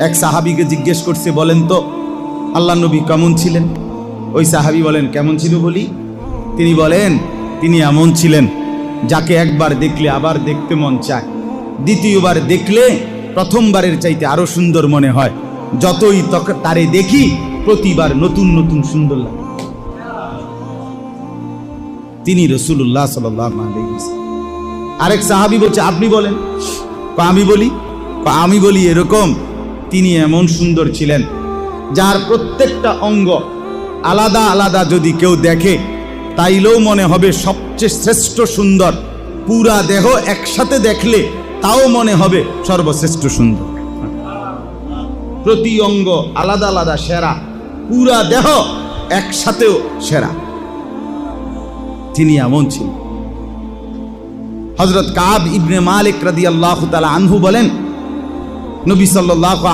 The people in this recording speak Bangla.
এক সাহাবিকে জিজ্ঞেস করছে, বলেন তো, আল্লাহ নবী কেমন ছিলেন? ওই সাহাবি বলেন, কেমন ছিল বলি? তিনি বলেন, তিনি এমন ছিলেন, যাকে একবার দেখলে আবার দেখতে মন চায়। দ্বিতীয়বার দেখলে প্রথমবারের চাইতে আরও সুন্দর মনে হয়। যতই তারে দেখি, প্রতিবার নতুন নতুন সুন্দর লাগে। তিনি রসুল্লাহ সাল্লাহ আরেক সাহাবি বলছে, আপনি বলেন আমি বলি? আমি বলি এরকম তিনি এমন সুন্দর ছিলেন, যার প্রত্যেকটা অঙ্গ আলাদা আলাদা যদি কেউ দেখে, তাইলেও মনে হবে সবচেয়ে শ্রেষ্ঠ সুন্দর। পুরা দেহ একসাথে দেখলে তাও মনে হবে সর্বশ্রেষ্ঠ সুন্দর। প্রতি অঙ্গ আলাদা আলাদা সেরা, পুরা দেহ একসাথেও সেরা। তিনি এমন ছিলেন। হজরত কাব ইবনে মালিক রাদি আল্লাহ তালা আনহু বলেন, নবী সাল্লাহ